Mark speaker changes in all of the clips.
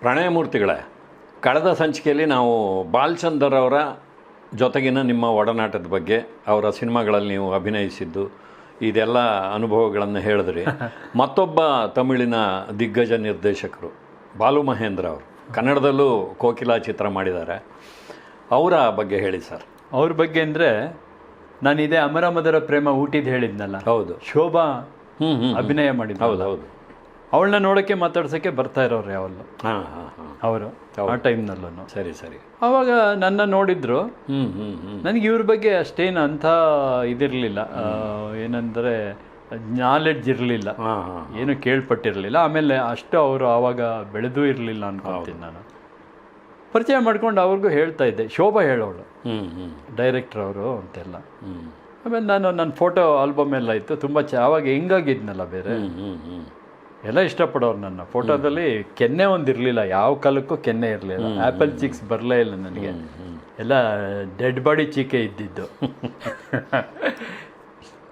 Speaker 1: ಪ್ರಣಯಮೂರ್ತಿಗಳೇ ಕಳೆದ ಸಂಚಿಕೆಯಲ್ಲಿ ನಾವು ಬಾಲ್ಚಂದರ್ ಅವರ ಜೊತೆಗಿನ ನಿಮ್ಮ ಒಡನಾಟದ ಬಗ್ಗೆ ಅವರ ಸಿನಿಮಾಗಳಲ್ಲಿ ನೀವು ಅಭಿನಯಿಸಿದ್ದು ಇದೆಲ್ಲ ಅನುಭವಗಳನ್ನು ಹೇಳಿದ್ರಿ. ಮತ್ತೊಬ್ಬ ತಮಿಳಿನ ದಿಗ್ಗಜ ನಿರ್ದೇಶಕರು ಬಾಲು ಮಹೇಂದ್ರ ಅವರು ಕನ್ನಡದಲ್ಲೂ ಕೋಕಿಲಾ ಚಿತ್ರ ಮಾಡಿದ್ದಾರೆ. ಅವರ ಬಗ್ಗೆ ಹೇಳಿ ಸರ್.
Speaker 2: ಅವ್ರ ಬಗ್ಗೆ ಅಂದರೆ ನಾನು ಇದೇ ಅಮರಮದರ ಪ್ರೇಮ ಊಟಿದ್ದು ಹೇಳಿದ್ನಲ್ಲ.
Speaker 1: ಹೌದು.
Speaker 2: ಶೋಭಾ
Speaker 1: ಹ್ಞೂ ಹ್ಞೂ
Speaker 2: ಅಭಿನಯ ಮಾಡಿದ್ದು
Speaker 1: ಹೌದು ಹೌದು.
Speaker 2: ಅವಳನ್ನ ನೋಡೋಕ್ಕೆ ಮಾತಾಡ್ಸೋಕ್ಕೆ ಬರ್ತಾ ಇರೋರು ಯಾವಲ್ಲೂ.
Speaker 1: ಹಾಂ ಹಾಂ ಹಾಂ.
Speaker 2: ಅವರು ಆ ಟೈಮ್ನಲ್ಲೂ
Speaker 1: ಸರಿ ಸರಿ.
Speaker 2: ಅವಾಗ ನನ್ನ ನೋಡಿದ್ರು. ನನಗೆ ಇವ್ರ ಬಗ್ಗೆ ಅಷ್ಟೇನು ಅಂಥ ಇದಿರಲಿಲ್ಲ. ಏನಂದರೆ ನಾಲೆಡ್ಜ್ ಇರಲಿಲ್ಲ. ಏನು ಕೇಳ್ಪಟ್ಟಿರಲಿಲ್ಲ. ಆಮೇಲೆ ಅಷ್ಟು ಅವರು ಆವಾಗ ಬೆಳೆದೂ ಇರಲಿಲ್ಲ ಅನ್ಕೊಳ್ತೀನಿ ನಾನು. ಪರಿಚಯ ಮಾಡ್ಕೊಂಡು ಅವ್ರಿಗೂ ಹೇಳ್ತಾ ಇದ್ದೆ. ಶೋಭಾ ಹೇಳೋಳು.
Speaker 1: ಹ್ಞೂ ಹ್ಞೂ
Speaker 2: ಡೈರೆಕ್ಟ್ರ್ ಅವರು ಅಂತೆಲ್ಲ. ಆಮೇಲೆ ನಾನು ನನ್ನ ಫೋಟೋ ಆಲ್ಬಮ್ ಎಲ್ಲ ಇತ್ತು. ತುಂಬ ಚ ಆವಾಗ ಹೆಂಗಾಗಿದ್ನಲ್ಲ ಬೇರೆ. ಎಲ್ಲ ಇಷ್ಟಪಡೋರು ನನ್ನ. ಫೋಟೋದಲ್ಲಿ ಕೆನ್ನೆ ಒಂದಿರಲಿಲ್ಲ ಯಾವ ಕಾಲಕ್ಕೂ ಕೆನ್ನೆ ಇರಲಿಲ್ಲ. ಆ್ಯಪಲ್ ಚಿಕ್ಸ್ ಬರಲೇ ಇಲ್ಲ ನನಗೆ. ಎಲ್ಲ ಡೆಡ್ ಬಾಡಿ ಚೀಕೆ ಇದ್ದಿದ್ದು.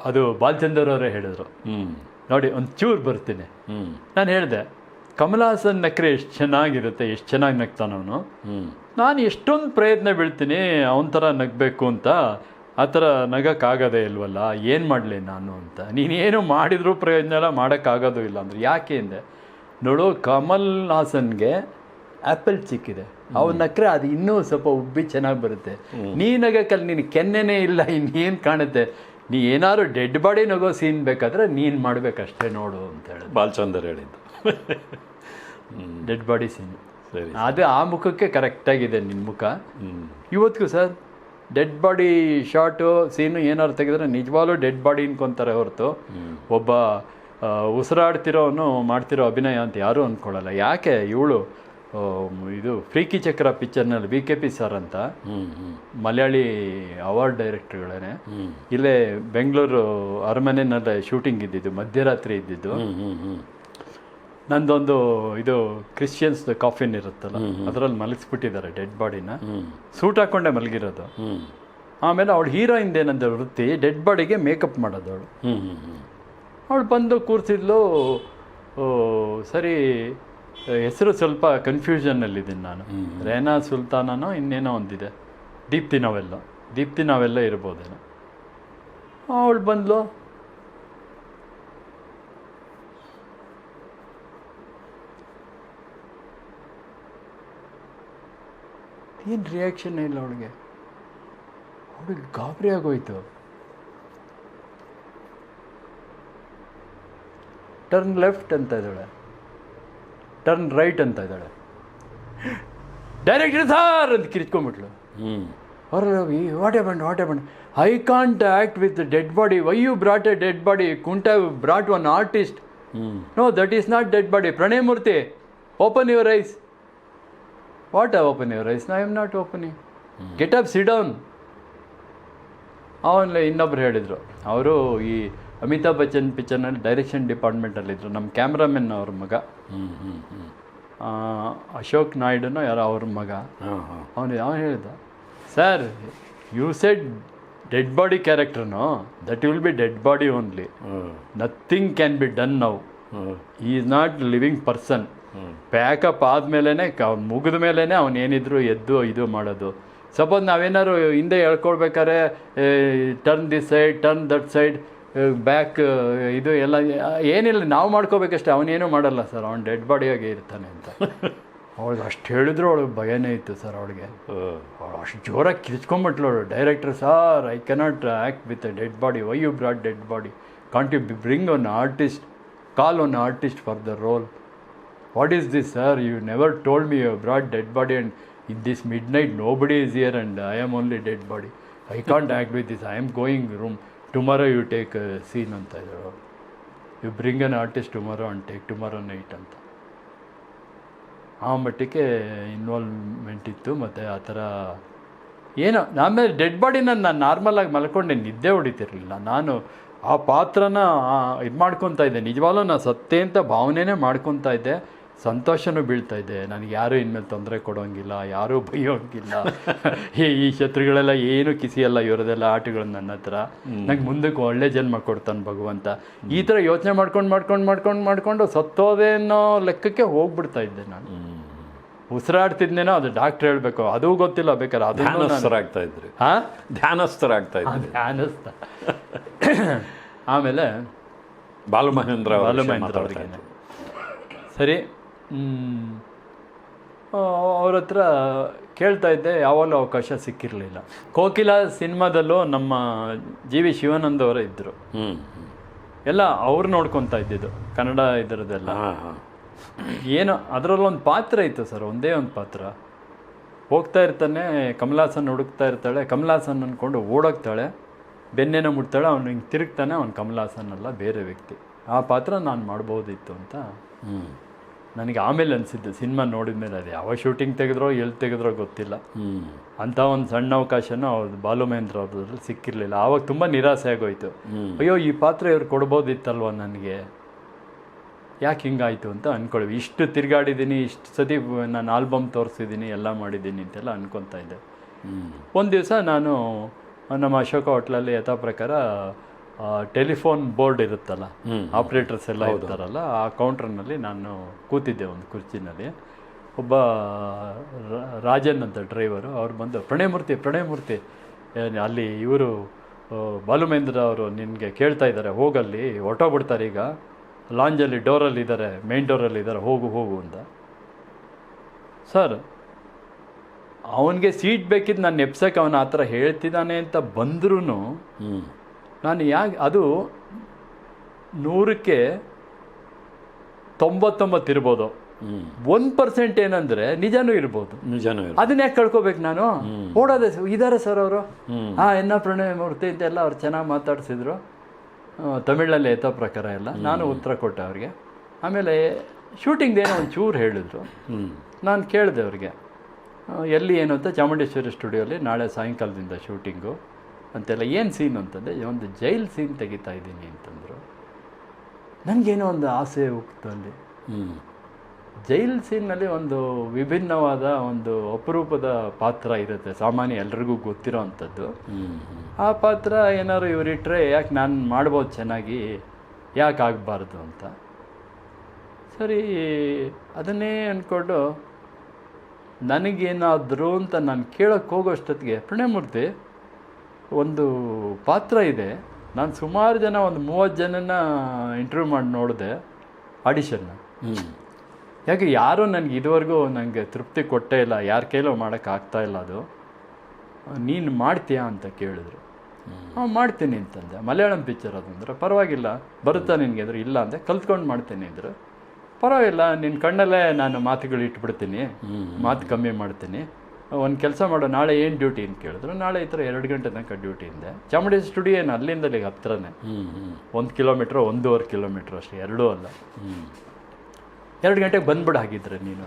Speaker 2: ಅದು ಬಾಲಚಂದ್ರವರೇ ಅವರೇ ಹೇಳಿದ್ರು. ನೋಡಿ ಒಂದು ಚೂರು ಬರ್ತೀನಿ ನಾನು ಹೇಳಿದೆ ಕಮಲಾಸನ್ ನಕ್ರೆ ಎಷ್ಟು ಚೆನ್ನಾಗಿರುತ್ತೆ ಎಷ್ಟು ಚೆನ್ನಾಗಿ ನಗ್ತಾನವನು. ನಾನು ಎಷ್ಟೊಂದು ಪ್ರಯತ್ನ ಬೀಳ್ತೀನಿ ಅವನ ಥರ ನಗಬೇಕು ಅಂತ. ಆ ಥರ ನಗೋಕ್ಕಾಗೋದೇ ಇಲ್ವಲ್ಲ? ಏನು ಮಾಡಲಿ ನಾನು ಅಂತ. ನೀನೇನು ಮಾಡಿದರೂ ಪ್ರಯೋಜನ ಎಲ್ಲ ಮಾಡೋಕ್ಕಾಗೋದು ಇಲ್ಲ ಅಂದರೆ ಯಾಕೆ ಅಂದೆ? ನೋಡು ಕಮಲ್ ಹಾಸನ್ಗೆ ಆ್ಯಪಲ್ ಚಿಕ್ಕಿದೆ. ಅವ್ನ ನಕ್ರೆ ಅದು ಇನ್ನೂ ಸ್ವಲ್ಪ ಉಬ್ಬಿ ಚೆನ್ನಾಗಿ ಬರುತ್ತೆ. ನೀ ನಗಕ್ಕಲ್ಲಿ ನೀನು ಕೆನ್ನೆನೇ ಇಲ್ಲ ಇನ್ನೇನು ಕಾಣುತ್ತೆ? ನೀ ಏನಾದ್ರು ಡೆಡ್ ಬಾಡಿ ನಗೋ ಸೀನ್ ಬೇಕಾದ್ರೆ ನೀನು ಮಾಡಬೇಕಷ್ಟೇ ನೋಡು ಅಂತ ಹೇಳಿದೆ
Speaker 1: ಬಾಲ್ಚಂದರ್ ಹೇಳಿದ್ದು.
Speaker 2: ಡೆಡ್ ಬಾಡಿ ಸೀನ್
Speaker 1: ಸರಿ
Speaker 2: ಅದು ಆ ಮುಖಕ್ಕೆ ಕರೆಕ್ಟಾಗಿದೆ ನಿನ್ನ ಮುಖ.
Speaker 1: ಹ್ಞೂ
Speaker 2: ಇವತ್ತಿಗೂ sir? Dead body short scene ಏನಾದ್ರು ತೆಗೆದ್ರೆ ನಿಜವಾಗ್ಲೂ ಡೆಡ್ ಬಾಡಿ ಅನ್ಕೊಂತಾರೆ ಹೊರತು. ಒಬ್ಬ ಉಸಿರಾಡ್ತಿರೋನು ಮಾಡ್ತಿರೋ ಅಭಿನಯ ಅಂತ ಯಾರೂ ಅಂದ್ಕೊಳ್ಳಲ್ಲ ಯಾಕೆ ಇವಳು ಇದು ಫ್ರೀಕಿ ಚಕ್ರ ಪಿಕ್ಚರ್ನಲ್ಲಿ ವಿ ಕೆ ಪಿ ಸರ್ ಅಂತ. ಮಲಯಾಳಿ ಅವಾರ್ಡ್ ಡೈರೆಕ್ಟರ್ಗಳೇ ಇಲ್ಲೇ ಬೆಂಗಳೂರು ಅರಮನೆನಲ್ಲೇ ಶೂಟಿಂಗ್ ಇದ್ದಿದ್ದು ಮಧ್ಯರಾತ್ರಿ ಇದ್ದಿದ್ದು. ನಂದೊಂದು ಇದು ಕ್ರಿಶ್ಚಿಯನ್ಸ್ ಕಾಫಿನ್ ಇರುತ್ತಲ್ಲ ಅದರಲ್ಲಿ ಮಲಗಿಸ್ಬಿಟ್ಟಿದ್ದಾರೆ ಡೆಡ್ ಬಾಡಿನ ಸೂಟ್ ಹಾಕೊಂಡೆ ಮಲಗಿರೋದು. ಆಮೇಲೆ ಅವಳು ಹೀರೋಯಿನ್ ಏನಂದ ವೃತ್ತಿ ಡೆಡ್ ಬಾಡಿಗೆ ಮೇಕಪ್ ಮಾಡೋದು ಅವಳು. ಅವಳು ಬಂದು ಕೂರಿಸಿದ್ಲು ಸರಿ ಹೆಸರು ಸ್ವಲ್ಪ ಕನ್ಫ್ಯೂಷನ್ನಲ್ಲಿದ್ದೀನಿ ನಾನು. ರೇನಾ ಸುಲ್ತಾನನೋ ಇನ್ನೇನೋ ಒಂದಿದೆ. ದೀಪ್ತಿ ನಾವೆಲ್ಲ. ದೀಪ್ತಿ ನಾವೆಲ್ಲ ಇರ್ಬೋದೇನೋ. ಅವಳು ಬಂದ್ಲು ಏನು ರಿಯಾಕ್ಷನ್ ಇಲ್ಲ ಅವಳಿಗೆ ಅವಳಿಗೆ ಗಾಬರಿ ಆಗೋಯ್ತು. ಟರ್ನ್ ಲೆಫ್ಟ್ ಅಂತ ಇದ್ದಾಳೆ. ಟರ್ನ್ ರೈಟ್ ಅಂತ ಇದ್ದಾಳೆ. ಡೈರೆಕ್ಟರ್ ಸಾರ್ ಅಂತ ಕಿರಿಚ್ಕೊಂಡ್ಬಿಟ್ಲು.
Speaker 1: ಹ್ಞೂ
Speaker 2: ಅವ್ರ what happen what happen I can't act with dead body why you brought a dead body ಕುಂಟ್ brought one artist
Speaker 1: ಹ್ಞೂ
Speaker 2: no that is not dead body Pranay Murthy open your eyes what open your eyes I'm not opening get up sit down ಅವನಲ್ಲಿ ಇನ್ನೊಬ್ರು ಹೇಳಿದರು. ಅವರು ಈ ಅಮಿತಾಬ್ ಬಚ್ಚನ್ ಪಿಕ್ಚರ್ನಲ್ಲಿ direction ಡಿಪಾರ್ಟ್ಮೆಂಟಲ್ಲಿದ್ದರು ನಮ್ಮ cameraman ಅವ್ರ ಮಗ.
Speaker 1: ಹ್ಞೂ ಹ್ಞೂ ಹ್ಞೂ
Speaker 2: ಆ, ಅಶೋಕ್ ನಾಯ್ಡುನೋ ಯಾರೋ ಅವ್ರ ಮಗ.
Speaker 1: ಹಾಂ ಹಾಂ.
Speaker 2: ಅವನು ಅವನು ಹೇಳಿದ. Sir you said dead body ಕ್ಯಾರೆಕ್ಟರ್ನು that will be dead
Speaker 1: body
Speaker 2: only nothing can be done
Speaker 1: now
Speaker 2: he is not living person. Pack up ಆದಮೇಲೆ ಕ ಮುಗಿದ ಮೇಲೇ ಅವನೇನಿದ್ರು ಎದ್ದು ಇದು ಮಾಡೋದು. ಸಪೋಸ್ ನಾವೇನಾದ್ರು ಹಿಂದೆ ಹೇಳ್ಕೊಳ್ಬೇಕಾದ್ರೆ turn this side turn that side back ಇದು ಎಲ್ಲ ಏನಿಲ್ಲ ನಾವು ಮಾಡ್ಕೋಬೇಕಷ್ಟೇ ಅವನೇನು ಮಾಡಲ್ಲ ಸರ್ ಅವ್ನು ಡೆಡ್ ಬಾಡಿಯಾಗೆ ಇರ್ತಾನೆ ಅಂತ. ಅವಳಿಗೆ ಅಷ್ಟು ಹೇಳಿದ್ರು ಅವಳಿಗೆ ಭಯನೇ ಇತ್ತು ಸರ್ ಅವಳಿಗೆ. ಅವಳು ಅಷ್ಟು ಜೋರಾಗಿ ಕಿರ್ಚ್ಕೊಂಬಿಟ್ಲು ಅವಳು. Director sir I cannot act with a dead body why you brought dead body can't you bring one artist call one artist for the role is this sir you never told me you brought dead body and in this midnight nobody is here and I am only dead body I can't act with this I am going room tomorrow you take scene ಅಂತ ಇದ್ದಾರೆ you bring an artist tomorrow and take tomorrow night ಅಂತ. ಆ ಮಟ್ಟಿಗೆ involvement ಇತ್ತು ಮತ್ತು ಆ ಥರ ಏನೋ ಆಮೇಲೆ ಡೆಡ್ ಬಾಡಿನ ನಾನು ನಾರ್ಮಲಾಗಿ ಮಲ್ಕೊಂಡೆ, ನಿದ್ದೆ ಹೊಡಿತಿರ್ಲಿಲ್ಲ. ನಾನು ಆ ಪಾತ್ರನ ಇದು ಮಾಡ್ಕೊತಾ ಇದ್ದೆ. ನಿಜವಾಗ್ಲೂ ನಾನು ಸತ್ತೆ ಅಂತ ಭಾವನೆನೇ ಮಾಡ್ಕೊತಾ ಇದ್ದೆ. ಸಂತೋಷನೂ ಬೀಳ್ತಾ ಇದೆ. ನನಗೆ ಯಾರೂ ಇನ್ಮೇಲೆ ತೊಂದರೆ ಕೊಡೋಂಗಿಲ್ಲ ಯಾರೂ ಬೈಯೋಂಗಿಲ್ಲ. ಈ ಈ ಶತ್ರುಗಳೆಲ್ಲ ಏನು ಕಿಸಿಯಲ್ಲ ಇವರದೆಲ್ಲ ಆಟಗಳು ನನ್ನ ಹತ್ರ. ನಂಗೆ ಮುಂದಕ್ಕೆ ಒಳ್ಳೆ ಜನ್ಮ ಕೊಡ್ತಾನೆ ಭಗವಂತ. ಈ ಥರ ಯೋಚನೆ ಮಾಡ್ಕೊಂಡು ಮಾಡ್ಕೊಂಡು ಮಾಡ್ಕೊಂಡು ಮಾಡ್ಕೊಂಡು ಸತ್ತೋದೆ ಅನ್ನೋ ಲೆಕ್ಕಕ್ಕೆ ಹೋಗ್ಬಿಡ್ತಾ ಇದ್ದೆ ನಾನು. ಉಸಿರಾಡ್ತಿದ್ನೇನೋ ಅದು ಡಾಕ್ಟರ್ ಹೇಳಬೇಕು. ಅದು ಗೊತ್ತಿಲ್ಲ ಬೇಕಾದ್ರೆ ಅದು
Speaker 1: ಧ್ಯಾನಸ್ಥರಾಗ್ತಾ ಇದ್ರಿ.
Speaker 2: ಹಾಂ?
Speaker 1: ಧ್ಯಾನಸ್ಥರಾಗ್ತಾ ಇದ್ರಿ.
Speaker 2: ಧ್ಯಾನಸ್ಥ. ಆಮೇಲೆ ಬಾಲಮಹೇಂದ್ರ
Speaker 1: ಬಾಲಮಹೇಂದ್ರ
Speaker 2: ಅವ್ರಿಗೆ ಸರಿ ಅವ್ರ ಹತ್ರ ಕೇಳ್ತಾ ಇದ್ದೆ ಯಾವಾಗಲೂ ಅವಕಾಶ ಸಿಕ್ಕಿರಲಿಲ್ಲ. ಕೋಕಿಲ ಸಿನಿಮಾದಲ್ಲೂ ನಮ್ಮ ಜಿ ವಿ ಶಿವಾನಂದ್ ಅವರು ಇದ್ದರು. ಎಲ್ಲ ಅವ್ರು ನೋಡ್ಕೊತಾ ಇದ್ದಿದ್ದು ಕನ್ನಡ ಇದರದೆಲ್ಲ
Speaker 1: ಹಾ ಹಾ.
Speaker 2: ಏನು ಅದರಲ್ಲೊಂದು ಪಾತ್ರ ಇತ್ತು ಸರ್ ಒಂದೇ ಒಂದು ಪಾತ್ರ. ಹೋಗ್ತಾ ಇರ್ತಾನೆ ಕಮಲಾಸನ್ ಹುಡುಕ್ತಾ ಇರ್ತಾಳೆ ಕಮಲಾಸನ್ ಅಂದ್ಕೊಂಡು ಓಡೋಗ್ತಾಳೆ ಬೆನ್ನೇನ ಮುಟ್ತಾಳೆ ಅವ್ನು ಹಿಂಗೆ ತಿರುಗ್ತಾನೆ ಅವ್ನು ಕಮಲಾಸನ್ ಅಲ್ಲ ಬೇರೆ ವ್ಯಕ್ತಿ. ಆ ಪಾತ್ರ ನಾನು ಮಾಡ್ಬೋದಿತ್ತು ಅಂತ. ನನಗೆ ಆಮೇಲೆ ಅನಿಸಿದ್ದು ಸಿನಿಮಾ ನೋಡಿದ ಮೇಲೆ ಅದು ಯಾವ ಶೂಟಿಂಗ್ ತೆಗೆದ್ರೋ ಎಲ್ಲಿ ತೆಗೆದ್ರೋ ಗೊತ್ತಿಲ್ಲ. ಅಂಥ ಒಂದು ಸಣ್ಣ ಅವಕಾಶನೂ ಅವ್ರದ್ದು ಬಾಲು ಮಹೇಂದ್ರ ಅವ್ರದ್ರಲ್ಲಿ ಸಿಕ್ಕಿರಲಿಲ್ಲ. ಆವಾಗ ತುಂಬ ನಿರಾಸೆ ಆಗೋಯ್ತು. ಅಯ್ಯೋ ಈ ಪಾತ್ರ ಇವ್ರು ಕೊಡ್ಬೋದಿತ್ತಲ್ವ ನನಗೆ? ಯಾಕೆ ಹಿಂಗಾಯಿತು ಅಂತ ಅಂದ್ಕೊಳ್ಳಿ ಇಷ್ಟು ತಿರುಗಾಡಿದ್ದೀನಿ ಇಷ್ಟು ಸತಿ ನಾನು ಆಲ್ಬಮ್ ತೋರಿಸಿದ್ದೀನಿ ಎಲ್ಲ ಮಾಡಿದ್ದೀನಿ ಅಂತೆಲ್ಲ ಅನ್ಕೊತಾ ಇದ್ದೆ. ಒಂದು ದಿವಸ ನಾನು ನಮ್ಮ ಅಶೋಕ ಹೋಟ್ಲಲ್ಲಿ ಯಥಾ ಪ್ರಕಾರ ಟೆಲಿಫೋನ್ ಬೋರ್ಡ್ ಇರುತ್ತಲ್ಲ
Speaker 1: ಆಪರೇಟರ್ಸ್
Speaker 2: ಆಪ್ರೇಟರ್ಸ್ ಎಲ್ಲ ಇರ್ತಾರಲ್ಲ ಆ ಕೌಂಟರ್ನಲ್ಲಿ ನಾನು ಕೂತಿದ್ದೆ ಒಂದು ಕುರ್ಚಿನಲ್ಲಿ. ಒಬ್ಬ ರಾಜನ್ ಅಂತ ಡ್ರೈವರು ಅವ್ರು ಬಂದು ಪ್ರಣಯಮೂರ್ತಿ ಪ್ರಣಯಮೂರ್ತಿ. ಅಲ್ಲಿ ಇವರು ಬಾಲುಮೇಂದ್ರ ಅವರು ನಿನಗೆ ಕೇಳ್ತಾ ಇದ್ದಾರೆ ಹೋಗಲ್ಲಿ ಹೊಟ್ಟೋಗ್ಬಿಡ್ತಾರೆ ಈಗ. ಲಾಂಜಲ್ಲಿ ಡೋರಲ್ಲಿ ಇದ್ದಾರೆ ಮೇನ್ ಡೋರಲ್ಲಿ ಇದ್ದಾರೆ ಹೋಗು ಹೋಗು ಅಂತ. ಸರ್ ಅವನಿಗೆ ಸೀಟ್ ಬೇಕಿದ್ದು ನಾನು ಎಪ್ಸಕ್ಕೆ ಅವನ ಆ ಥರ ಹೇಳ್ತಿದ್ದಾನೆ ಅಂತ ಬಂದ್ರೂ ನಾನು ಯಾಕೆ ಅದು ನೂರಕ್ಕೆ ತೊಂಬತ್ತೊಂಬತ್ತು ಇರ್ಬೋದು.
Speaker 1: ಒನ್
Speaker 2: ಒಂದು ಪರ್ಸೆಂಟ್ ಏನಂದ್ರೆ ನಿಜನೂ ಇರ್ಬೋದು.
Speaker 1: ನಿಜನೂ.
Speaker 2: ಅದನ್ನ ಯಾಕೆ ಕಳ್ಕೊಬೇಕು ನಾನು? ಓಡೋದೆ ಇದಾರೆ ಇದ್ದಾರೆ ಸರ್ ಅವರು. ಹಾ ಎನ್ನ ಪ್ರಣಯ ಮೂರ್ತಿ ಅಂತೆಲ್ಲ ಅವ್ರು ಚೆನ್ನಾಗಿ ಮಾತಾಡ್ಸಿದ್ರು. ತಮಿಳಲ್ಲಿ ಎತ್ತೋ ಪ್ರಕಾರ ಎಲ್ಲ. ನಾನು ಉತ್ತರ ಕೊಟ್ಟೆ ಅವ್ರಿಗೆ. ಆಮೇಲೆ ಶೂಟಿಂಗ್ದೇನೋ ಒಂದು ಚೂರು ಹೇಳಿದ್ರು. ನಾನು ಕೇಳಿದೆ ಅವ್ರಿಗೆ. ಎಲ್ಲಿ ಏನು ಅಂತ ಚಾಮುಂಡೇಶ್ವರಿ ಸ್ಟುಡಿಯೋಲಿ ನಾಳೆ ಸಾಯಂಕಾಲದಿಂದ ಶೂಟಿಂಗು. ಅಂತೆಲ್ಲ ಏನು ಸೀನ್ ಅಂತಂದರೆ ಒಂದು ಜೈಲ್ ಸೀನ್ ತೆಗಿತಾ ಇದ್ದೀನಿ ಅಂತಂದರು. ನನಗೇನೋ ಒಂದು ಆಸೆ ಹೋಗ್ತು ಅಲ್ಲಿ.
Speaker 1: ಹ್ಞೂ
Speaker 2: ಜೈಲ್ ಸೀನ್ನಲ್ಲಿ ಒಂದು ವಿಭಿನ್ನವಾದ ಒಂದು ಅಪರೂಪದ ಪಾತ್ರ ಇರುತ್ತೆ ಸಾಮಾನ್ಯ ಎಲ್ರಿಗೂ ಗೊತ್ತಿರೋ ಅಂಥದ್ದು. ಆ ಪಾತ್ರ ಏನಾದ್ರು ಇವರಿಟ್ರೆ ಯಾಕೆ ನಾನು ಮಾಡ್ಬೋದು ಚೆನ್ನಾಗಿ ಯಾಕೆ ಆಗಬಾರ್ದು ಅಂತ. ಸರಿ ಅದನ್ನೇ ಅಂದ್ಕೊಂಡು ನನಗೇನಾದರೂ ಅಂತ ನಾನು ಕೇಳೋಕ್ಕೆ ಹೋಗೋಷ್ಟೊತ್ತಿಗೆ ಪ್ರಣಯಮೂರ್ತಿ ಒಂದು ಪಾತ್ರ ಇದೆ. ನಾನು ಸುಮಾರು ಜನ ಒಂದು ಮೂವತ್ತು ಜನನ ಇಂಟರ್ವ್ಯೂ ಮಾಡಿ ನೋಡಿದೆ
Speaker 1: ಆಡಿಷನ್
Speaker 2: ಯಾಕೆ ಯಾರೂ ನನಗೆ ಇದುವರೆಗೂ ನನಗೆ ತೃಪ್ತಿ ಕೊಟ್ಟೇ ಇಲ್ಲ ಯಾರ ಕೈಲೋ ಮಾಡೋಕ್ಕೆ ಆಗ್ತಾ ಇಲ್ಲ ಅದು. ನೀನು ಮಾಡ್ತೀಯಾ ಅಂತ ಕೇಳಿದ್ರು. ಹಾಂ ಮಾಡ್ತೀನಿ ಅಂತಂದೆ. ಮಲಯಾಳಂ ಪಿಕ್ಚರ್ ಅದಂದ್ರೆ ಪರವಾಗಿಲ್ಲ ಬರುತ್ತಾ ನಿನಗೆ ಅಂದ್ರೆ ಇಲ್ಲ ಅಂದೆ. ಕಲ್ತ್ಕೊಂಡು ಮಾಡ್ತೀನಿ ಅಂದರು. ಪರವಾಗಿಲ್ಲ ನಿನ್ನ ಕಣ್ಣಲ್ಲೇ ನಾನು ಮಾತುಗಳು ಇಟ್ಬಿಡ್ತೀನಿ. ಮಾತು ಕಮ್ಮಿ ಮಾಡ್ತೀನಿ. ಒಂದು ಕೆಲಸ ಮಾಡೋ ನಾಳೆ ಏನು ಡ್ಯೂಟಿ ಅಂತ ಕೇಳಿದ್ರು. ನಾಳೆ ಈ ಥರ ಎರಡು ಗಂಟೆ ತನಕ ಡ್ಯೂಟಿ ಇದೆ. ಚಾಮುಂಡಿ ಸ್ಟುಡಿಯೋ ಏನು ಅಲ್ಲಿಂದ ಅಲ್ಲಿಗೆ ಹತ್ರನೇ.
Speaker 1: ಹ್ಮ್ ಹ್ಮ್.
Speaker 2: ಒಂದು ಕಿಲೋಮೀಟ್ರ್ ಒಂದೂವರೆ ಕಿಲೋಮೀಟ್ರ್ ಅಷ್ಟೇ ಎರಡೂ ಅಲ್ಲ. ಎರಡು ಗಂಟೆಗೆ ಬಂದ್ಬಿಡು ಹಾಗಿದ್ರೆ ನೀನು.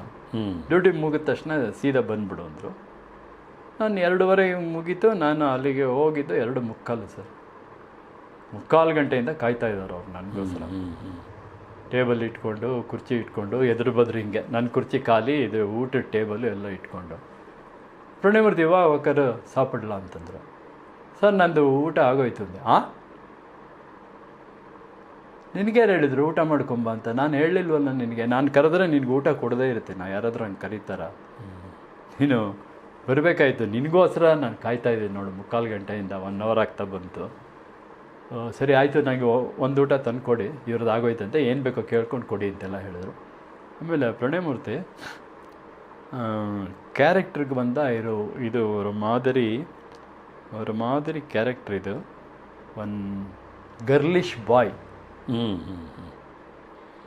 Speaker 2: ಡ್ಯೂಟಿ ಮುಗಿದ ತಕ್ಷಣ ಸೀದಾ ಬಂದ್ಬಿಡು ಅಂದರು. ನಾನು ಎರಡೂವರೆ ಮುಗೀತು ನಾನು ಅಲ್ಲಿಗೆ ಹೋಗಿದ್ದು ಎರಡು ಮುಕ್ಕಾಲು ಸರ್. ಮುಕ್ಕಾಲು ಗಂಟೆಯಿಂದ ಕಾಯ್ತಾ ಇದ್ದಾರೆ ಅವ್ರು ನನಗೋಸ್ಕರ. ಟೇಬಲ್ ಇಟ್ಕೊಂಡು ಕುರ್ಚಿ ಇಟ್ಕೊಂಡು ಎದುರು ಬದ್ರು ಹಿಂಗೆ. ನನ್ನ ಕುರ್ಚಿ ಖಾಲಿ ಇದು ಊಟದ ಟೇಬಲ್ ಎಲ್ಲ ಇಟ್ಕೊಂಡು. ಪ್ರಣಯಮೂರ್ತಿ ವಾ ಒಕ್ಕರು ಸಾಪಿಡ್ಲ ಅಂತಂದರು. ಸರ್, ನಂದು ಊಟ ಆಗೋಯ್ತು ಅಂದೆ. ಆ? ನಿನಗೇನು ಹೇಳಿದ್ರು ಊಟ ಮಾಡ್ಕೊಂಬ ಅಂತ? ನಾನು ಹೇಳಿಲ್ವಲ್ಲ ನಿನಗೆ? ನಾನು ಕರೆದ್ರೆ ನಿನ್ಗೆ ಊಟ ಕೊಡದೇ ಇರುತ್ತೆ. ನಾ ಯಾರಾದರೂ ಹಂಗೆ ಕರೀತಾರ? ನೀನು ಬರಬೇಕಾಯ್ತು. ನಿನಗೋಸ್ಕರ ನಾನು ಕಾಯ್ತಾ ಇದ್ದೀನಿ ನೋಡು. ಮುಕ್ಕಾಲು ಗಂಟೆಯಿಂದ ಒನ್ ಅವರ್ ಆಗ್ತಾ ಬಂತು. ಸರಿ, ಆಯಿತು. ನನಗೆ ಒಂದು ಊಟ ತಂದು ಕೊಡಿ ಇವ್ರದ್ದು ಆಗೋಯ್ತಂತೆ. ಏನು ಬೇಕೋ ಕೇಳ್ಕೊಂಡು ಕೊಡಿ ಅಂತೆಲ್ಲ ಹೇಳಿದ್ರು. ಆಮೇಲೆ ಪ್ರಣಯಮೂರ್ತಿ ಕ್ಯಾರೆಕ್ಟ್ರಿಗೆ ಬಂದ ಇರೋ ಇದು ಅವರ ಮಾದರಿ ಅವರ ಮಾದರಿ ಕ್ಯಾರೆಕ್ಟ್ರ್ ಇದು. ಒಂದು ಗರ್ಲಿಶ್ ಬಾಯ್.
Speaker 1: ಹ್ಞೂ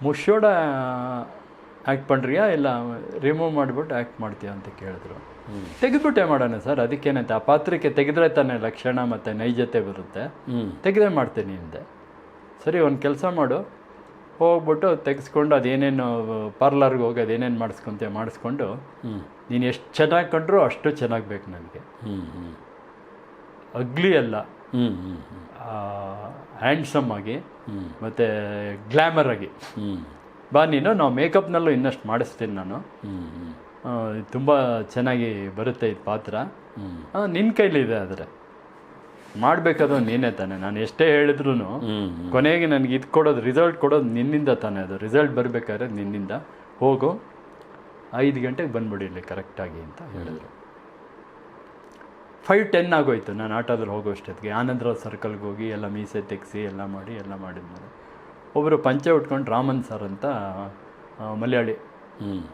Speaker 2: ಮುಷೋಡ ಆ್ಯಕ್ಟ್ ಪಂಡ್ರಿಯಾ ಇಲ್ಲ ರಿಮೂವ್ ಮಾಡಿಬಿಟ್ಟು ಆ್ಯಕ್ಟ್ ಮಾಡ್ತೀಯಾ ಅಂತ ಕೇಳಿದ್ರು. ತೆಗೆದ್ಬಿಟ್ಟೆ ಮಾಡೋಣ ಸರ್ ಅದಕ್ಕೇನಂತೆ ಆ ಪಾತ್ರಕ್ಕೆ ತೆಗೆದ್ರೆ ತಾನೇ ಲಕ್ಷಣ ಮತ್ತು ನೈಜತೆ ಬರುತ್ತೆ. ತೆಗೆದೇ ಮಾಡ್ತೀನಿ ಹಿಂದೆ ಸರಿ ಒಂದು ಕೆಲಸ ಮಾಡು. ಹೋಗ್ಬಿಟ್ಟು ತೆಗೆಸ್ಕೊಂಡು ಅದೇನೇನು ಪಾರ್ಲರ್ಗೆ ಹೋಗಿ ಅದೇನೇನು ಮಾಡಿಸ್ಕೊಂತೆ ಮಾಡಿಸ್ಕೊಂಡು ನೀನು ಎಷ್ಟು ಚೆನ್ನಾಗಿ ಕಂಡ್ರು ಅಷ್ಟು ಚೆನ್ನಾಗಿ ಬೇಕು ನನಗೆ. ಅಗ್ಲಿ ಅಲ್ಲ. ಹ್ಯಾಂಡ್ಸಮ್ ಆಗಿ ಮತ್ತು ಗ್ಲ್ಯಾಮರ್ ಆಗಿ. ಬಾ ನೀನು ನಾವು ಮೇಕಪ್ನಲ್ಲೂ ಇನ್ನಷ್ಟು ಮಾಡಿಸ್ತೀನಿ ನಾನು. ತುಂಬ ಚೆನ್ನಾಗಿ ಬರುತ್ತೆ ಇದು ಪಾತ್ರ. ನಿನ್ನ ಕೈಲಿದೆ ಆದರೆ. ಮಾಡಬೇಕಾದ್ರು ನೀನೇ ತಾನೆ. ನಾನು ಎಷ್ಟೇ ಹೇಳಿದ್ರು ಕೊನೆಗೆ ನನಗೆ ಇದು ಕೊಡೋದು ರಿಸಲ್ಟ್ ಕೊಡೋದು ನಿನ್ನಿಂದ ತಾನೇ ಅದು. ರಿಸಲ್ಟ್ ಬರಬೇಕಾದ್ರೆ ನಿನ್ನಿಂದ ಹೋಗು ಐದು ಗಂಟೆಗೆ ಬಂದ್ಬಿಡಿ ಇಲ್ಲಿ ಕರೆಕ್ಟಾಗಿ ಅಂತ ಹೇಳಿದ್ರು. ಫೈವ್ ಟೆನ್ ಆಗೋಯ್ತು. ನಾನು ಆಟೋದಲ್ಲಿ ಹೋಗೋ ಅಷ್ಟೊತ್ತಿಗೆ. ಆನಂದ್ರ ಸರ್ಕಲ್ಗೆ ಹೋಗಿ ಎಲ್ಲ ಮೀಸೆ ತೆಗೆಸಿ ಎಲ್ಲ ಮಾಡಿ ಎಲ್ಲ ಮಾಡಿದ್ಮೇಲೆ. ಒಬ್ಬರು ಪಂಚೆ ಉಟ್ಕೊಂಡು ರಾಮನ್ ಸರ್ ಅಂತ ಮಲಯಾಳಿ.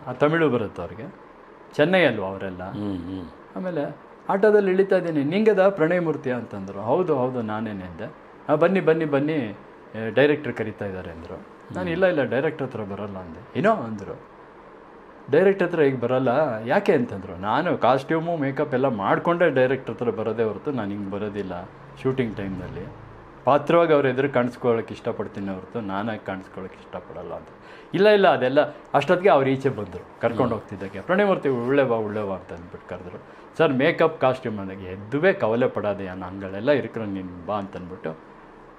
Speaker 2: ಆ ತಮಿಳು ಬರುತ್ತೆ ಅವ್ರಿಗೆ ಚೆನ್ನೈ ಅಲ್ವಾ ಅವರೆಲ್ಲ? ಆಮೇಲೆ ಆಟೋದಲ್ಲಿ ಇಳಿತಾ ಇದ್ದೀನಿ. ನಿಂಗೆದ ಪ್ರಣಯ್ ಮೂರ್ತಿ ಅಂತಂದರು. ಹೌದು ಹೌದು ನಾನೇನೆ ಅಂದೆ ಹಾಂ ಬನ್ನಿ ಬನ್ನಿ ಬನ್ನಿ ಡೈರೆಕ್ಟ್ರ್ ಕರಿತಾ ಇದ್ದಾರೆ ಅಂದರು. ನಾನು ಇಲ್ಲ ಇಲ್ಲ ಡೈರೆಕ್ಟ್ರ್ ಹತ್ರ ಬರಲ್ಲ ಅಂದೆ. ಏನೋ ಅಂದರು. ಡೈರೆಕ್ಟ್ ಹತ್ರ ಈಗ ಬರಲ್ಲ. ಯಾಕೆ ಅಂತಂದರು. ನಾನು ಕಾಸ್ಟ್ಯೂಮು ಮೇಕಪ್ ಎಲ್ಲ ಮಾಡಿಕೊಂಡೇ ಡೈರೆಕ್ಟ್ರ್ ಹತ್ರ ಬರೋದೇ ಹೊರತು ನಾನು ಹಿಂಗೆ ಬರೋದಿಲ್ಲ ಶೂಟಿಂಗ್ ಟೈಮ್ನಲ್ಲಿ ಪಾತ್ರವಾಗಿ ಅವ್ರ ಎದುರು ಕಾಣಿಸ್ಕೊಳ್ಳೋಕೆ ಇಷ್ಟಪಡ್ತೀನಿ ಹೊರತು ನಾನಾಗಿ ಕಾಣಿಸ್ಕೊಳ್ಳೋಕೆ ಇಷ್ಟಪಡಲ್ಲ ಅಂತ. ಇಲ್ಲ ಇಲ್ಲ ಅದೆಲ್ಲ ಅಷ್ಟೊತ್ತಿಗೆ ಅವ್ರು ಈಚೆ ಬಂದರು. ಕರ್ಕೊಂಡು ಹೋಗ್ತಿದ್ದಕ್ಕೆ. ಪ್ರಣಯಮೂರ್ತಿ ಒಳ್ಳೆ ಬಾ ಅಂತ ಅಂದ್ಬಿಟ್ಟು ಕರೆದ್ರು. ಸರ್ ಮೇಕಪ್ ಕಾಸ್ಟ್ಯೂಮ್ ನನಗೆ ಎದ್ದುವೇ ಕವಲೆ ಪಡೋದೆ ಹಂಗಳೆಲ್ಲ ಇರ್ಕೊಂಡು ನೀನು ಬಾ ಅಂತಂದ್ಬಿಟ್ಟು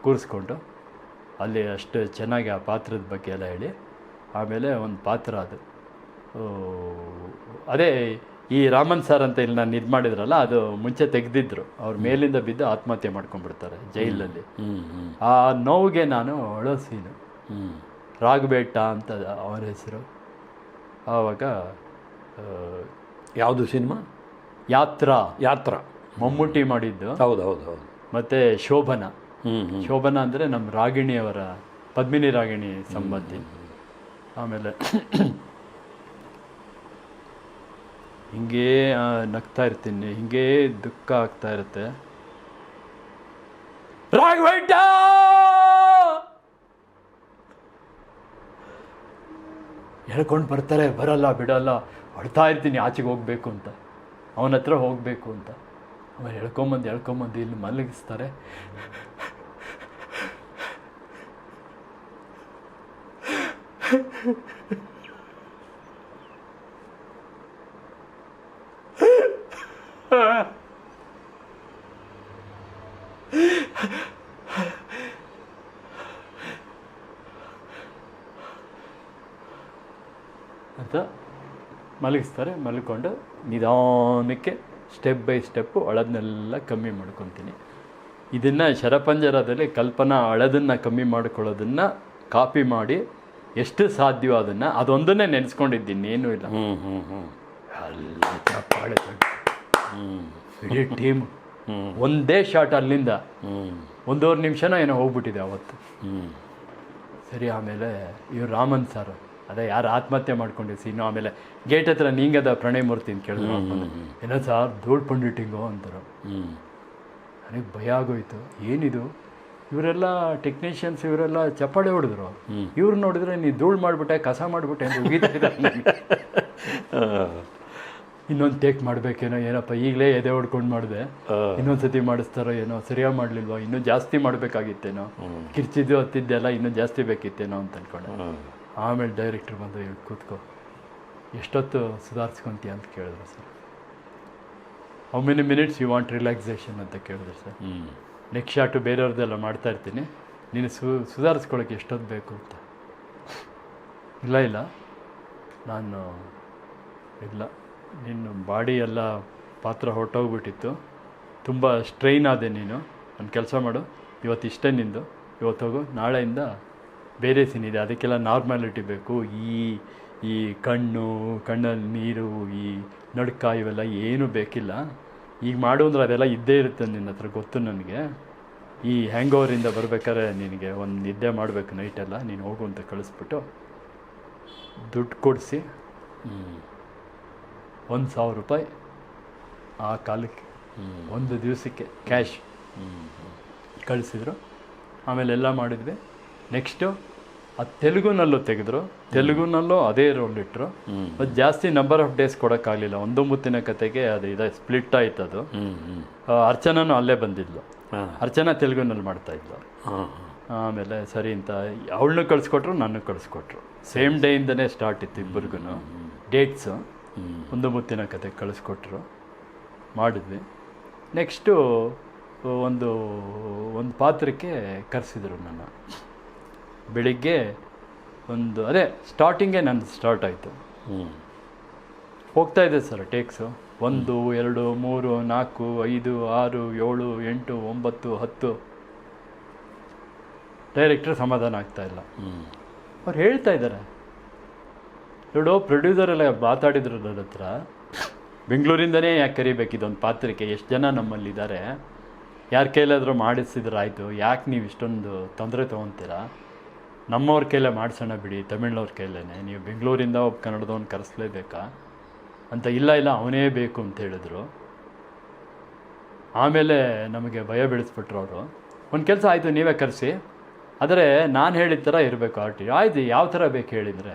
Speaker 2: ಕೂರಿಸ್ಕೊಂಡು ಅಲ್ಲಿ ಅಷ್ಟು ಚೆನ್ನಾಗಿ ಆ ಪಾತ್ರದ ಬಗ್ಗೆ ಎಲ್ಲ ಹೇಳಿ ಆಮೇಲೆ ಒಂದು ಪಾತ್ರ ಅದು. ಅದೇ ಈ ರಾಮನ್ ಸರ್ ಅಂತ ಇಲ್ಲಿ ನಾನು ಇದು ಮಾಡಿದ್ರಲ್ಲ ಅದು ಮುಂಚೆ ತೆಗೆದಿದ್ರು. ಅವ್ರ ಮೇಲಿಂದ ಬಿದ್ದು ಆತ್ಮಹತ್ಯೆ ಮಾಡ್ಕೊಂಡ್ಬಿಡ್ತಾರೆ ಜೈಲಲ್ಲಿ. ಆ ನೋವಿಗೆ ನಾನು ಅಳೋ ಸೀನು.
Speaker 1: ಹ್ಞೂ
Speaker 2: ರಾಗಬೇಟ ಅಂತ ಅವರ ಹೆಸರು. ಆವಾಗ
Speaker 1: ಯಾವುದು ಸಿನಿಮಾ?
Speaker 2: ಯಾತ್ರಾ.
Speaker 1: ಯಾತ್ರ.
Speaker 2: ಮಮ್ಮೂಟಿ ಮಾಡಿದ್ದು.
Speaker 1: ಹೌದು ಹೌದು ಹೌದು.
Speaker 2: ಮತ್ತು ಶೋಭನ.
Speaker 1: ಹ್ಞೂ
Speaker 2: ಶೋಭನ ಅಂದರೆ ನಮ್ಮ ರಾಗಿಣಿಯವರ ಪದ್ಮಿನಿ ರಾಗಿಣಿ ಸಂಬಂಧಿ. ಆಮೇಲೆ ಹಿಂಗೇ ನಗ್ತಾ ಇರ್ತೀನಿ. ಹಿಂಗೇ ದುಃಖ ಆಗ್ತಾ ಇರುತ್ತೆ. ರಾಘವೇಟ ಹೇಳ್ಕೊಂಡು ಬರ್ತಾರೆ ಬರಲ್ಲ ಬಿಡಲ್ಲ ಹೊಡ್ತಾ ಇರ್ತೀನಿ ಆಚೆಗೆ ಹೋಗ್ಬೇಕು ಅಂತ. ಅವನ ಹತ್ರ ಹೋಗಬೇಕು ಅಂತ. ಆಮೇಲೆ ಹೇಳ್ಕೊಂಬಂದು ಹೇಳ್ಕೊಂಬಂದು ಇಲ್ಲಿ ಮಲಗಿಸ್ತಾರೆ. ಅಂತ ಮಲಗಿಸ್ತಾರೆ ಮಲ್ಕೊಂಡು ನಿಧಾನಕ್ಕೆ ಸ್ಟೆಪ್ ಬೈ ಸ್ಟೆಪ್ಪು ಅಳದನ್ನೆಲ್ಲ ಕಮ್ಮಿ ಮಾಡ್ಕೊತೀನಿ. ಇದನ್ನು ಶರಪಂಜರದಲ್ಲಿ ಕಲ್ಪನಾ ಅಳದನ್ನು ಕಮ್ಮಿ ಮಾಡ್ಕೊಳ್ಳೋದನ್ನು ಕಾಪಿ ಮಾಡಿ ಎಷ್ಟು ಸಾಧ್ಯವೋ ಅದನ್ನು ಅದೊಂದನ್ನೇ ನೆನೆಸ್ಕೊಂಡಿದ್ದೀನಿ ಏನೂ ಇಲ್ಲ.
Speaker 1: ಹ್ಞೂ ಹ್ಞೂ ಹ್ಞೂ
Speaker 2: ಎಲ್ಲ ಚಪ್ಪಾಳೆ ಇಡೀ ಟೀಮ್
Speaker 1: ಹ್ಞೂ
Speaker 2: ಒಂದೇ ಶಾಟ್ ಅಲ್ಲಿಂದ.
Speaker 1: ಹ್ಞೂ
Speaker 2: ಒಂದೂವರೆ ನಿಮಿಷನ ಏನೋ ಹೋಗ್ಬಿಟ್ಟಿದೆ ಅವತ್ತು.
Speaker 1: ಹ್ಞೂ
Speaker 2: ಸರಿ ಆಮೇಲೆ ಇವ್ರು ರಾಮನ್ ಸರ್. ಅದೇ ಯಾರು ಆತ್ಮಹತ್ಯೆ ಮಾಡ್ಕೊಂಡಿಸಿ ಇನ್ನು ಆಮೇಲೆ ಗೇಟ್ ಹತ್ರ ನೀಂಗದ ಪ್ರಣಯ ಮೂರ್ತಿ ಅಂತ ಕೇಳಿದ್ರು ಏನೋ ಸಾರ್ ಧೂಳ್ ಪಂಡಿಟಿಂಗು
Speaker 1: ಅಂತಾರೆ.
Speaker 2: ನನಗೆ ಭಯ ಆಗೋಯ್ತು. ಏನಿದು? ಇವರೆಲ್ಲ ಟೆಕ್ನಿಷಿಯನ್ಸ್ ಇವರೆಲ್ಲ ಚಪ್ಪಾಳೆ ಹೊಡೆದ್ರು. ಇವ್ರು ನೋಡಿದ್ರೆ ನೀ ಧೂಳು ಮಾಡಿಬಿಟ್ಟೆ ಕಸ ಮಾಡಿಬಿಟ್ಟೆ ಇನ್ನೊಂದು ಟೇಕ್ ಮಾಡಬೇಕೇನೋ ಏನಪ್ಪ ಈಗಲೇ ಎದೆ ಹೊಡ್ಕೊಂಡು ಮಾಡಿದೆ. ಇನ್ನೊಂದು ಸತಿ ಮಾಡಿಸ್ತಾರೋ ಏನೋ ಸರಿಯಾಗಿ ಮಾಡಲಿಲ್ವಾ ಇನ್ನೂ ಜಾಸ್ತಿ ಮಾಡಬೇಕಾಗಿತ್ತೇನೋ. ಕಿರ್ಚಿದ್ದು ಹತ್ತಿದ್ದೆಲ್ಲ ಇನ್ನೂ ಜಾಸ್ತಿ ಬೇಕಿತ್ತೇನೋ ಅಂತ ಅನ್ಕೊಂಡೆ. ಆಮೇಲೆ ಡೈರೆಕ್ಟ್ರ್ ಬಂದು ಇಲ್ಲಿ ಕೂತ್ಕೋ. ಎಷ್ಟೊತ್ತು ಸುಧಾರಿಸ್ಕೊಂತೀಯ ಅಂತ ಕೇಳಿದ್ರು sir. How many minutes you want relaxation ಅಂತ ಕೇಳಿದ್ರು ಸರ್.
Speaker 1: ಹ್ಞೂ
Speaker 2: ನೆಕ್ಸ್ಟ್ ಶಾಟು ಬೇರೆಯವ್ರದ್ದೆಲ್ಲ ಮಾಡ್ತಾ ಇರ್ತೀನಿ. ನೀನು ಸು ಸುಧಾರಿಸ್ಕೊಳಕ್ಕೆ ಎಷ್ಟೊತ್ತು ಬೇಕು ಅಂತ. ಇಲ್ಲ ಇಲ್ಲ. ನಾನು ಇಲ್ಲ. ನಿನ್ನ ಬಾಡಿ ಎಲ್ಲ ಪಾತ್ರ ಹೊರಟೋಗ್ಬಿಟ್ಟಿತ್ತು. ತುಂಬ ಸ್ಟ್ರೈನ್ ಆದೆ ನೀನು. ಒಂದು ಕೆಲಸ ಮಾಡು. ಇವತ್ತು ಇಷ್ಟೇ ನಿಂದು. ಇವತ್ತು ಹೋಗು. ನಾಳೆಯಿಂದ ಬೇರೆ ಸೀನ್ ಇದೆ. ಅದಕ್ಕೆಲ್ಲ ನಾರ್ಮಾಲಿಟಿ ಬೇಕು. ಈ ಈ ಕಣ್ಣು ಕಣ್ಣಲ್ಲಿ ನೀರು ಈ ನಡ್ಕ ಇವೆಲ್ಲ ಏನೂ ಬೇಕಿಲ್ಲ. ಈಗ ಮಾಡು ಅಂದರೆ ಅದೆಲ್ಲ ಇದ್ದೇ ಇರುತ್ತೆ ನಿನ್ನ ಹತ್ರ ಗೊತ್ತು ನನಗೆ. ಈ ಹ್ಯಾಂಗ್ ಓವರಿಂದ ಬರ್ಬೇಕಾದ್ರೆ ನಿನಗೆ ಒಂದು ನಿದ್ದೆ ಮಾಡಬೇಕು ನೈಟೆಲ್ಲ ನೀನು ಹೋಗು ಅಂತ ಕಳಿಸ್ಬಿಟ್ಟು ದುಡ್ಡು ಕೊಡಿಸಿ.
Speaker 1: ಹ್ಞೂ
Speaker 2: ಒಂದು ಸಾವಿರ ರೂಪಾಯಿ ಆ ಕಾಲಕ್ಕೆ. ಒಂದು ದಿವಸಕ್ಕೆ ಕ್ಯಾಶ್ ಕಳಿಸಿದ್ರು. ಆಮೇಲೆ ಎಲ್ಲ ಮಾಡಿದ್ವಿ. ನೆಕ್ಸ್ಟು ಆ ತೆಲುಗುನಲ್ಲೂ ತೆಗೆದ್ರು. ತೆಲುಗುನಲ್ಲೂ ಅದೇ ರೋಲ್ ಇಟ್ಟರು ಅದು ಜಾಸ್ತಿ ನಂಬರ್ ಆಫ್ ಡೇಸ್ ಕೊಡೋಕ್ಕಾಗಲಿಲ್ಲ. ಒಂದು ಮುತ್ತಿನ ಕತೆಗೆ ಅದು ಇದು ಸ್ಪ್ಲಿಟ್ ಆಯ್ತು ಅದು ಅರ್ಚನಾನು ಅಲ್ಲೇ ಬಂದಿದ್ಲು.
Speaker 1: ಹಾಂ.
Speaker 2: ಅರ್ಚನಾ ತೆಲುಗುನಲ್ಲಿ ಮಾಡ್ತಾ ಇದ್ಲು. ಆಮೇಲೆ ಸರಿ ಅಂತ ಅವಳನ್ನೂ ಕಳಿಸ್ಕೊಟ್ರು ನನ್ನ ಕಳಿಸ್ಕೊಟ್ರು. ಸೇಮ್ ಡೇಯಿಂದನೇ ಸ್ಟಾರ್ಟ್ ಇತ್ತು ಇಬ್ಬರಿಗೂ ಡೇಟ್ಸು ಒಂದು ಮುತ್ತಿನ ಕತೆ ಕಳಿಸ್ಕೊಟ್ರು. ಮಾಡಿದ್ವಿ. ನೆಕ್ಸ್ಟು ಒಂದು ಒಂದು ಪಾತ್ರಕ್ಕೆ ಕರೆಸಿದ್ರು ನನ್ನ. ಬೆಳಿಗ್ಗೆ ಒಂದು ಅದೇ ಸ್ಟಾರ್ಟಿಂಗೇ ನಂದು ಸ್ಟಾರ್ಟ್ ಆಯಿತು.
Speaker 1: ಹ್ಞೂ
Speaker 2: ಹೋಗ್ತಾ ಇದೆ ಸರ್ ಟೇಕ್ಸು ಒಂದು ಎರಡು ಮೂರು ನಾಲ್ಕು ಐದು ಆರು ಏಳು ಎಂಟು ಒಂಬತ್ತು ಹತ್ತು. ಡೈರೆಕ್ಟ್ರ್ ಸಮಾಧಾನ ಆಗ್ತಾ ಇಲ್ಲ.
Speaker 1: ಹ್ಞೂ
Speaker 2: ಅವ್ರು ಹೇಳ್ತಾ ಇದ್ದಾರೆ ನೋಡು ಪ್ರೊಡ್ಯೂಸರ್ ಎಲ್ಲ ಮಾತಾಡಿದ್ರು ನನ್ನ ಹತ್ರ. ಬೆಂಗಳೂರಿಂದನೇ ಯಾಕೆ ಕರಿಬೇಕು ಇದೊಂದು ಪಾತ್ರಕ್ಕೆ? ಎಷ್ಟು ಜನ ನಮ್ಮಲ್ಲಿದ್ದಾರೆ? ಯಾರ ಕೈಲಾದರೂ ಮಾಡಿಸಿದ್ರೆ ಆಯಿತು? ಯಾಕೆ ನೀವು ಇಷ್ಟೊಂದು ತೊಂದರೆ ತೊಗೊತೀರಾ? ನಮ್ಮವ್ರ ಕೈಲೇ ಮಾಡಿಸೋಣ ಬಿಡಿ, ತಮಿಳ್ನವ್ರ ಕೈಲೇ ನೀವು ಬೆಂಗಳೂರಿಂದ ಒಬ್ಬ ಕನ್ನಡದವನು ಕರೆಸ್ಲೇಬೇಕಾ? ಅಂತ ಇಲ್ಲ ಇಲ್ಲ, ಅವನೇ ಬೇಕು ಅಂತ ಹೇಳಿದ್ರು. ಆಮೇಲೆ ನಮಗೆ ಭಯ ಬೆಳೆಸ್ಬಿಟ್ರು ಅವರು. ಒಂದು ಕೆಲಸ ಆಯಿತು, ನೀವೇ ಕರೆಸಿ. ಆದರೆ ನಾನು ಹೇಳಿದ ಥರ ಇರಬೇಕು ಆರ್ಟಿ. ಆಯ್ತು, ಯಾವ ಥರ ಬೇಕು ಹೇಳಿದರೆ?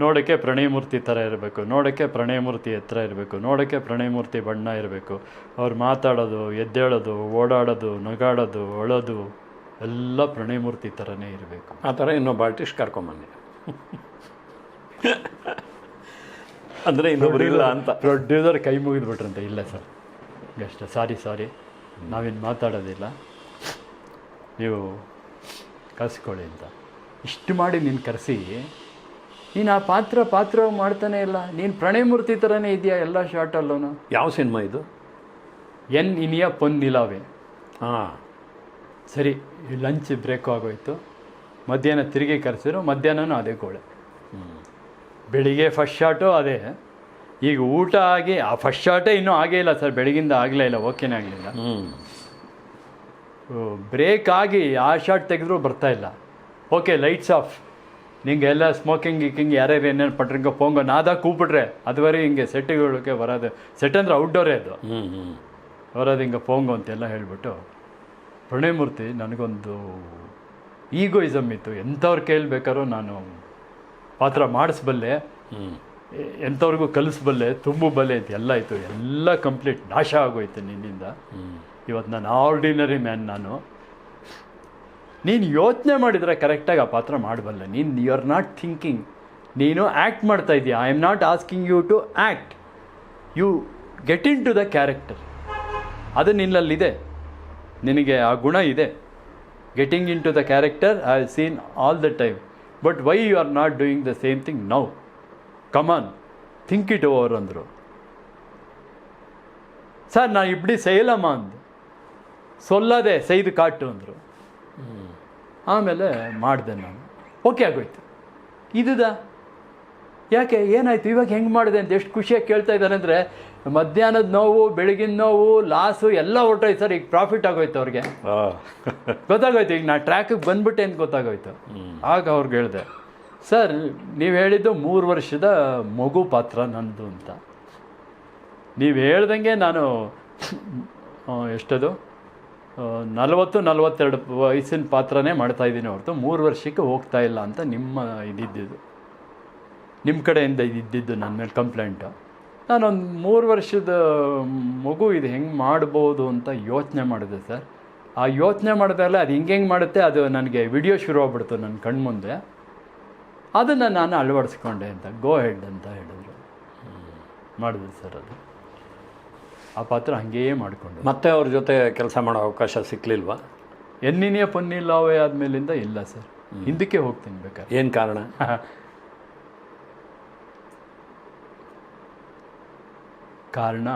Speaker 2: ನೋಡೋಕ್ಕೆ ಪ್ರಣಯಮೂರ್ತಿ ಥರ ಇರಬೇಕು, ನೋಡೋಕ್ಕೆ ಪ್ರಣಯಮೂರ್ತಿ ಎತ್ತರ ಇರಬೇಕು, ನೋಡೋಕ್ಕೆ ಪ್ರಣಯಮೂರ್ತಿ ಬಣ್ಣ ಇರಬೇಕು. ಅವ್ರು ಮಾತಾಡೋದು, ಎದ್ದೇಳೋದು, ಓಡಾಡೋದು, ನಗಾಡೋದು, ಅಳೋದು. ಎಲ್ಲ ಪ್ರಣಯಮೂರ್ತಿ ಥರನೇ ಇರಬೇಕು.
Speaker 1: ಆ ಥರ ಇನ್ನೊಬ್ಬ ಆರ್ಟಿಸ್ಟ್ ಕರ್ಕೊಂಬನ್ನಿ. ಅಂದರೆ ಇನ್ನೊಬ್ರು ಇಲ್ಲ ಅಂತ.
Speaker 2: ಪ್ರೊಡ್ಯೂಸರ್ ಕೈ ಮುಗಿದ್ಬಿಟ್ರಂತೆ ಇಲ್ಲ ಸರ್. ಅಷ್ಟೇ ಸಾರಿ ಸಾರಿ. ನಾವೇನು ಮಾತಾಡೋದಿಲ್ಲ. ನೀವು ಕಲಿಸ್ಕೊಳ್ಳಿ ಅಂತ. ಇಷ್ಟು ಮಾಡಿ ನೀನು ಕರೆಸಿ. ನೀನು ಆ ಪಾತ್ರ ಪಾತ್ರ ಮಾಡ್ತಾನೆ ಇಲ್ಲ. ನೀನು ಪ್ರಣಯಮೂರ್ತಿ ಥರನೇ ಇದೆಯಾ ಎಲ್ಲ ಶಾರ್ಟಲ್ಲೂ
Speaker 1: ಯಾವ ಸಿನಿಮಾ ಇದು?
Speaker 2: ಎನ್ ಇನಿಯ ಪೊನ್ ನಿಲಾವೆ
Speaker 1: ಹಾಂ.
Speaker 2: ಸರಿ ಲಂಚ್ ಬ್ರೇಕ್ ಆಗೋಯ್ತು. ಮಧ್ಯಾಹ್ನ ತಿರುಗಿ ಕರೆಸಿದ್ರು ಮಧ್ಯಾಹ್ನನೂ ಅದೇ ಕೋಳೆ ಬೆಳಿಗ್ಗೆ ಫಸ್ಟ್ ಶಾಟು ಅದೇ. ಈಗ ಊಟ ಆಗಿ ಆ ಫಸ್ಟ್ ಶಾಟೇ ಇನ್ನೂ ಆಗೇ ಇಲ್ಲ ಸರ್ ಬೆಳಗಿಂದ ಆಗಲೇ ಇಲ್ಲ ಓಕೆನೇ ಆಗಲಿಲ್ಲ. ಬ್ರೇಕ್ ಆಗಿ ಆ ಶಾಟ್ ತೆಗೆದ್ರು ಬರ್ತಾ ಇಲ್ಲ. ಓಕೆ ಲೈಟ್ಸ್ ಆಫ್ ನಿಂಗೆ ಎಲ್ಲ ಸ್ಮೋಕಿಂಗ್ ಗೀಕಿಂಗ್ ಯಾರ್ಯಾರು ಏನೇನು ಪಟ್ರಿಂಗ ಪೋಂಗ ನಾದ ಕೂಪಿಟ್ರೆ ಅದುವರೆಗೆ ಹಿಂಗೆ ಸೆಟ್ಗಳಿಗೆ ಬರೋದು. ಸೆಟ್ ಅಂದರೆ ಔಟ್ಡೋರೇ ಅದು.
Speaker 1: ಹ್ಞೂ ಹ್ಞೂ
Speaker 2: ಬರೋದು ಹಿಂಗೆ ಪೋಂಗೋ ಅಂತೆಲ್ಲ ಹೇಳಿಬಿಟ್ಟು. ಪ್ರಣಯಮೂರ್ತಿ ನನಗೊಂದು ಈಗೋಯಿಸಮ್ ಇತ್ತು. ಎಂಥವ್ರು ಕೇಳಬೇಕಾದ್ರೂ ಬೇಕಾದ್ರೂ ನಾನು ಪಾತ್ರ ಮಾಡಿಸ್ಬಲ್ಲೆ ಎಂಥವ್ರಿಗೂ ಕಲಿಸ್ಬಲ್ಲೆ ತುಂಬಬಲ್ಲೆ ಅಂತ ಎಲ್ಲ ಇತ್ತು. ಎಲ್ಲ ಕಂಪ್ಲೀಟ್ ನಾಶ ಆಗೋಯ್ತು ನಿನ್ನಿಂದ. ಇವತ್ತು ನಾನು ಆರ್ಡಿನರಿ ಮ್ಯಾನ್ ನಾನು. ನೀನು ಯೋಚನೆ ಮಾಡಿದರೆ ಕರೆಕ್ಟಾಗಿ ಆ ಪಾತ್ರ ಮಾಡಬಲ್ಲೆ. ನೀನು ಯು ಆರ್ ನಾಟ್ ಥಿಂಕಿಂಗ್ ನೀನು ಆ್ಯಕ್ಟ್ ಮಾಡ್ತಾ ಇದೀಯ I am not asking you to act you get into the character ಅದು ನಿನ್ನಲ್ಲಿದೆ. ನಿನಗೆ ಆ ಗುಣ ಇದೆ getting into the character I have seen all the time but why you are not doing the same thing now come on think it over ಅಂದರು sir ನಾನು ಇಪ್ಪಡಿ செய்யலாமா ಅಂದೆ ಸೊಲ್ಲದೆ ಸೈದು ಕಾಟು ಅಂದರು ಆಮೇಲೆ ಮಾಡಿದೆ ನಾನು ಓಕೆ ಆಗೋಯ್ತು ಇದುದ ಯಾಕೆ ಏನಾಯ್ತು ಇವಾಗ ಹೆಂಗೆ ಮಾಡಿದೆ ಅಂತ ಎಷ್ಟು ಖುಷಿಯಾಗಿ ಕೇಳ್ತಾ ಇದ್ದಾರೆ ಅಂದರೆ ಮಧ್ಯಾಹ್ನದ ನೋವು ಬೆಳಗಿನ ನೋವು ಲಾಸು ಎಲ್ಲ ಹೊರ್ಟೋಯ್ತು ಸರ್. ಈಗ ಪ್ರಾಫಿಟ್ ಆಗೋಯ್ತು ಅವ್ರಿಗೆ. ಗೊತ್ತಾಗೋಯ್ತು. ಈಗ ನಾ ಟ್ರ್ಯಾಕಿಗೆ ಬಂದ್ಬಿಟ್ಟೆ ಅಂತ ಗೊತ್ತಾಗೋಯ್ತು. ಆಗ ಅವ್ರಿಗೆ ಹೇಳಿದೆ ಸರ್ ನೀವು ಹೇಳಿದ್ದು ಮೂರು ವರ್ಷದ ಮಗು ಪಾತ್ರ ನಂದು ಅಂತ. ನೀವು ಹೇಳ್ದಂಗೆ ನಾನು ಎಷ್ಟದು? ನಲವತ್ತು ನಲವತ್ತೆರಡು ವಯಸ್ಸಿನ ಪಾತ್ರನೇ ಮಾಡ್ತಾ ಇದ್ದೀನಿ ಹೊರತು ಮೂರು ವರ್ಷಕ್ಕೆ ಹೋಗ್ತಾ ಇಲ್ಲ ಅಂತ ನಿಮ್ಮ ಇದಿದ್ದಿದ್ದು. ನಿಮ್ಮ ಕಡೆಯಿಂದ ಇದ್ದಿದ್ದು ನನ್ನ ಮೇಲೆ ಕಂಪ್ಲೇಂಟು ನಾನೊಂದು ಮೂರು ವರ್ಷದ ಮಗು ಇದು ಹೆಂಗೆ ಮಾಡ್ಬೋದು ಅಂತ ಯೋಚನೆ ಮಾಡಿದೆ ಸರ್. ಆ ಯೋಚನೆ ಮಾಡಿದಾಗಲೇ ಅದು ಹಿಂಗೆ ಹೆಂಗೆ ಮಾಡುತ್ತೆ ಅದು ನನಗೆ ವಿಡಿಯೋ ಶುರು ಆಗ್ಬಿಡ್ತು ನನ್ನ ಕಣ್ಮುಂದೆ. ಅದನ್ನು ನಾನು ಅಳವಡಿಸ್ಕೊಂಡೆ ಅಂತ ಗೋ ಹೆಡ್ ಅಂತ ಹೇಳಿದ್ರು. ಮಾಡಿದೆ ಸರ್ ಅದು. ಆ ಪಾತ್ರ ಹಾಗೆಯೇ ಮಾಡಿಕೊಂಡು.
Speaker 1: ಮತ್ತೆ ಅವ್ರ ಜೊತೆ ಕೆಲಸ ಮಾಡೋ ಅವಕಾಶ ಸಿಕ್ಕಲಿಲ್ವಾ
Speaker 2: ಎನ್ನಿನಿಯ ಪೊನ್ನಿಲ್ಲಾವೇ ಆದಮೇಲಿಂದ ಇಲ್ಲ ಸರ್. ಹಿಂದಕ್ಕೆ ಹೋಗ್ತೀನಿ ಬೇಕಾದ್ರೆ.
Speaker 1: ಏನು ಕಾರಣ?
Speaker 2: ಕಾರಣ